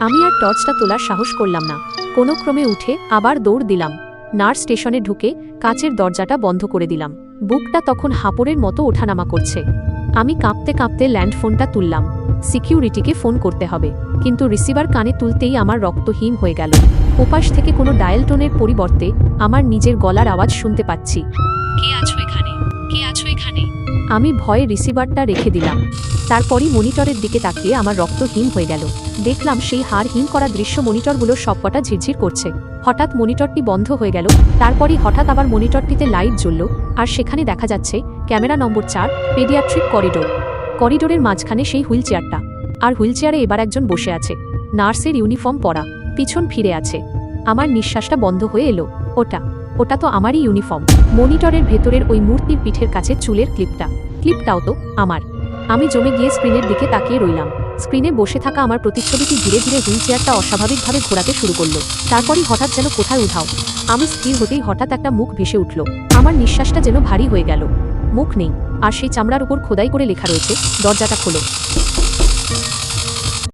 আমি আর টর্চটা তোলার সাহস করলাম না। কোনো ক্রমে উঠে আবার দৌড় দিলাম। নার্স স্টেশনে ঢুকে কাচের দরজাটা বন্ধ করে দিলাম। বুকটা তখন হাঁপড়ের মতো ওঠানামা করছে। আমি কাঁপতে কাঁপতে ল্যান্ডফোনটা তুললাম। সিকিউরিটিকে ফোন করতে হবে। কিন্তু রিসিভার কানে তুলতেই আমার রক্তহীন হয়ে গেল। ওপাশ থেকে কোনো ডায়াল টোনের পরিবর্তে আমার নিজের গলার আওয়াজ শুনতে পাচ্ছি। কে আছো এখানে? কে আছো এখানে? আমি ভয়ে রিসিভারটা রেখে দিলাম। তারপরই মনিটরের দিকে তাকিয়ে আমার রক্তহীন হয়ে গেল। দেখলাম সেই হাড়হীন করা দৃশ্য মনিটরগুলো সবকটা ঝিরঝির করছে। হঠাৎ মনিটরটি বন্ধ হয়ে গেল, তারপরই হঠাৎ আবার মনিটরটিতে লাইট জ্বলল, আর সেখানে দেখা যাচ্ছে ক্যামেরা নম্বর চার, পেডিয়াট্রিক করিডোর। করিডোরের মাঝখানে সেই হুইল চেয়ারটা আর হুইল চেয়ারে এবার একজন বসে আছে। নার্সের ইউনিফর্ম পরা, পিছন ফিরে আছে। আমার নিঃশ্বাসটা বন্ধ হয়ে এলো। ওটা ওটা তো আমারই ইউনিফর্ম। মনিটরের ভেতরের ওই মূর্তির পিঠের কাছে চুলের ক্লিপটা। ক্লিপটাও তো আমার। আমি জমে গিয়ে স্ক্রিনের দিকে তাকিয়ে রইলাম। স্ক্রিনে বসে থাকা আমার প্রতিচ্ছবিটি ধীরে ধীরে হুইল চেয়ারটা অস্বাভাবিকভাবে ঘোরাতে শুরু করল। তারপরই হঠাৎ যেন কোথায় উঠাও আমি স্থির হতেই হঠাৎ একটা মুখ ভেসে উঠল। আমার নিঃশ্বাসটা যেন ভারী হয়ে গেল। মুখ নেই। আর সেই চামড়ার উপর খোদাই করে লেখা রয়েছে, দরজাটা খোলো।